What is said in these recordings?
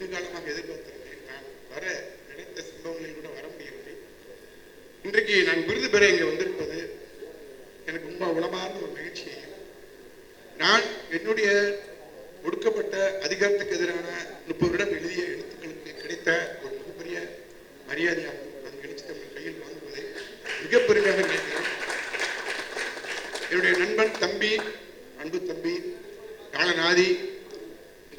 திருவந்திகை விருது நான் எதிர்பார்த்திருந்தேன் நான் வர நினைத்த சம்பவங்களில் கூட வர முடியவில்லை. இன்றைக்கு நான் விருது பெற இங்கே வந்திருப்பது எனக்கு ரொம்ப உளமார்ந்த ஒரு மகிழ்ச்சியையும் நான் என்னுடைய ஒடுக்கப்பட்ட அதிகாரத்துக்கு எதிரான முப்பது வருடம் எழுதிய எழுத்துக்களுக்கு கிடைத்த ஒரு மிகப்பெரிய மரியாதையாகும். அது எழுச்சி தமிழ் கையில் வாங்குவதை மிக பெருமையாக நினைக்கிறேன். என்னுடைய நண்பன் தம்பி அன்பு தம்பி காலநாதி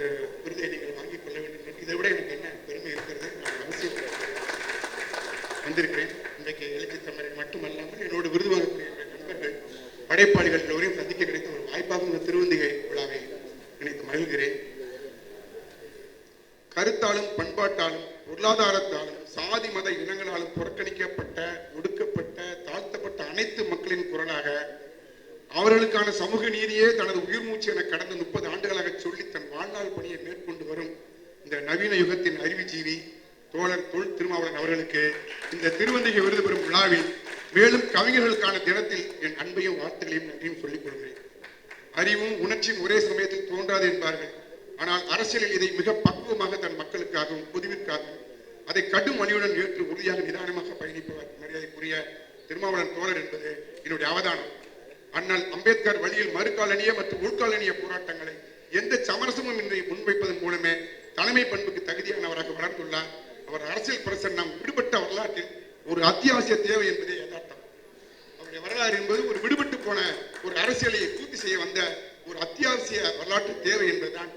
இந்த விருதை நீங்கள் வாங்கிக் கொள்ள வேண்டும் என்று இதை விட எனக்கு என்ன பெருமை இருக்கிறது? நான் அவசியம் வந்திருக்கிறேன். இன்றைக்கு எழுச்சி தமிழர் மட்டுமல்லாமல் என்னோட விருது வாங்கக்கூடிய நண்பர்கள் படைப்பாளிகள் எல்லோரையும் சந்திக்க கிடைத்த ஒரு வாய்ப்பாக இந்த திருவந்திகை விழாவை நினைத்து மகிழ்கிறேன். கருத்தாலும் பண்பாட்டாலும் பொருளாதாரத்தாலும் சாதி மத இனங்களாலும் புறக்கணிக்கப்பட்ட ஒடுக்கப்பட்ட தாழ்த்தப்பட்ட அனைத்து மக்களின் குரலாக அவர்களுக்கான சமூக நீதியே தனது உயிர் மூச்சு என கடந்த முப்பது ஆண்டுகளாக சொல்லி தன் பணியை மேற்கொண்டு வரும் இந்த நவீன யுகத்தின் அறிவுஜீவி தோழர் தொல் திருமாவளன் அவர்களுக்கு இந்த திருவந்திகை விருது பெறும் விழாவில் மேலும் கவிஞர்களுக்கான தினத்தில் என் அன்பையும் வார்த்தைகளையும் நன்றியும் சொல்லிக் கொள்கிறேன். அறிவும் உணர்ச்சியும் ஒரே சமயத்தில் தோன்றாது என்பார்கள். ஆனால் அரசியலில் இதை மிக பக்குவமாக தன் மக்களுக்காகவும் பொதுவிற்காகவும் அதை கடும் அணியுடன் ஏற்று உறுதியாக நிதானமாக பயணிப்பவர் மரியாதைக்குரிய திருமாவளன் தோழர் என்பது என்னுடைய அவதானம். அண்ணல் அம்பேத்கர் வழியில் மறுகாலனிய மற்றும் உள்காலனிய போராட்டங்களை எந்த சமரசமும் இன்றி முன்வைப்பதன் மூலமே தலைமை பண்புக்கு தகுதியானவராக வளர்ந்துள்ளார். அவர் அரசியல் பிரசன்னம் விடுபட்ட வரலாற்றில் ஒரு அத்தியாவசிய தேவை என்பதே யதார்த்தம். அவருடைய வரலாறு என்பது ஒரு விடுபட்டு போன ஒரு அரசியலை பூர்த்தி செய்ய வந்த ஒரு அத்தியாவசிய வரலாற்று தேவை என்பதுதான்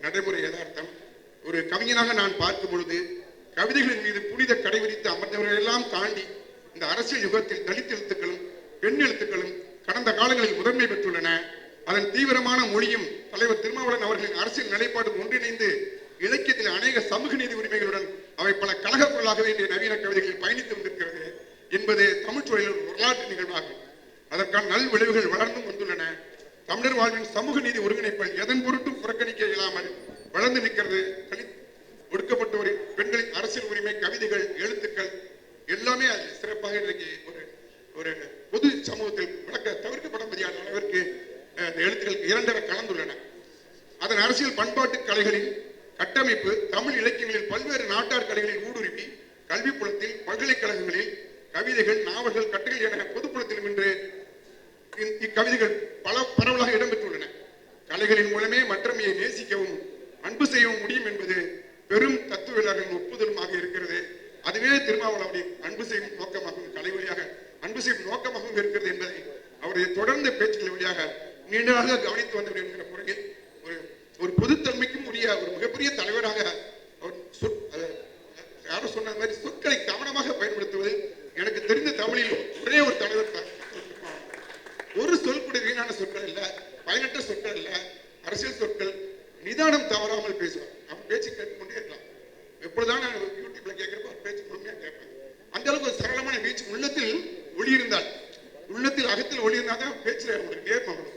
நடைமுறை யதார்த்தம். ஒரு கவிஞனாக நான் பார்க்கும் பொழுது கவிதைகளின் மீது புனித கடை விரித்து அமர்ந்தவர்கள் எல்லாம் தாண்டி இந்த அரசியல் யுகத்தில் தலித் எழுத்துக்களும் பெண் எழுத்துக்களும் கடந்த காலங்களில் முதன்மை பெற்றுள்ளன. அதன் தீவிரமான மொழியும் தலைவர் திருமாவளவன் அவர்களின் அரசியல் நிலைப்பாடு ஒன்றிணைந்து இலக்கியத்தில் அநேக சமூக நீதி உரிமைகளுடன் அவை பல கழக பொருளாகவே இன்றைய நவீன கவிதைகளில் பயணித்து வந்திருக்கிறது என்பது தமிழ் வரலாற்று நிகழ்வாகும். அதற்கான நல் விளைவுகள் வளர்ந்தும் வந்துள்ளன. தமிழர் வாழ்வின் சமூக நீதி ஒருங்கிணைப்பை எதன் பொருட்டும் புறக்கணிக்க இயலாமல் வளர்ந்து நிற்கிறது. தலித் ஒடுக்கப்பட்டோரின் பெண்களின் அரசியல் உரிமை கவிதைகள் எழுத்துக்கள் எல்லாமே அது சிறப்பாக இன்றைக்கு ஒரு ஒரு பொது சமூகத்தில் விளக்க தவிர்க்கப்பட முடியாத அளவிற்கு எழுத்துக்கள் இரண்டரை கலந்துள்ளன அதன் அரசியல் பண்பாட்டு கலைகளின் கட்டமைப்பு தமிழ் இலக்கியங்களில் பல்வேறு நாட்டார் கலைகளில் ஊடுருவி கல்வி புலத்தில் பல்கலைக்கழகங்களில் கவிதைகள் நாவல்கள் கட்டுகள் என பொதுப்புலத்திலும் இன்று இக்கவிதைகள் பல பரவலாக இடம்பெற்றுள்ளன. கலைகளின் மூலமே மற்றமையை நேசிக்கவும் அன்பு செய்யவும் முடியும் என்பது பெரும் தத்துவவியலாளர்களின் ஒப்புதலுமாக இருக்கிறது. அதுவே திருமாவளவனுடைய அன்பு செய்யும் நோக்கமாகவும் கலை வழியாக அன்பு செய்யும் நோக்கமாகவும் இருக்கிறது என்பதை அவருடைய தொடர்ந்த பேச்சுக்கள் வழியாக நீண்டதாக கவனித்து வந்தவர் என்கிற முறையில் ஒரு ஒரு பொதுத்தன்மைக்கும் உரிய ஒரு மிகப்பெரிய தலைவராக அவர் யாரும் சொன்ன மாதிரி சொற்களை கவனமாக பயன்படுத்துவது எனக்கு தெரிந்த தமிழில் ஒரே ஒரு தலைவர் தான். ஒரு சொல் கூட வீணான சொற்கள் இல்ல பயனற்ற சொற்கள் இல்ல அரசியல் சொற்கள் நிதானம் தவறாமல் பேசுவார். அவர் பேச்சு கேட்டுக்கொண்டே இருக்கலாம். எப்பொழுதான் யூடியூப்ல கேட்கிறப்ப அவர் பேச்சு முழுமையா கேட்பேன். அந்த அளவுக்கு ஒரு சரளமான பேச்சு உள்ளத்தில் ஒளி இருந்தால் உள்ளத்தில் அகத்தில் ஒளி இருந்தால் தான் பேச்சுல ஒரு நேர்மம் வரும்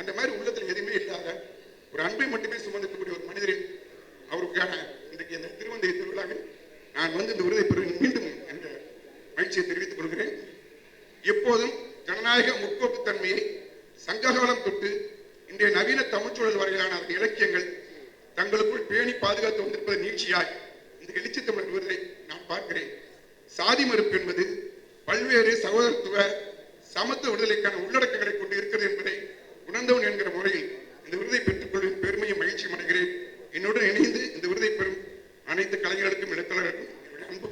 அந்த மாதிரி உள்ளத்தில் எதுவுமே இல்லாத ஒரு அன்பை மட்டுமே சுமந்திருக்கக்கூடிய ஒரு மனிதரின் அவருக்கான இன்றைக்கு இந்த திருவந்தை திருவிழாவில் நான் வந்து இந்த விருதை பெறுவேன் மீண்டும் என்ற மகிழ்ச்சியை தெரிவித்துக் கொள்கிறேன். எப்போதும் ஜனநாயக முற்போக்கு தன்மையை சங்ககாலம் தொட்டு இன்றைய நவீன தமிழ்ச்சூழல் வரையிலான அந்த இலக்கியங்கள் தங்களுக்குள் பேணி பாதுகாத்து வந்திருப்பது நீட்சியாய் இந்த எழுச்சி தமிழர் விருதை நான் பார்க்கிறேன். சாதி மறுப்பு என்பது பல்வேறு சகோதரத்துவ சமத்துவ விடுதலைக்கான உள்ளடக்கங்களை கொண்டு அனைத்து கலைஞர்களுக்கும் இலக்கணர்களுக்கும் அன்பு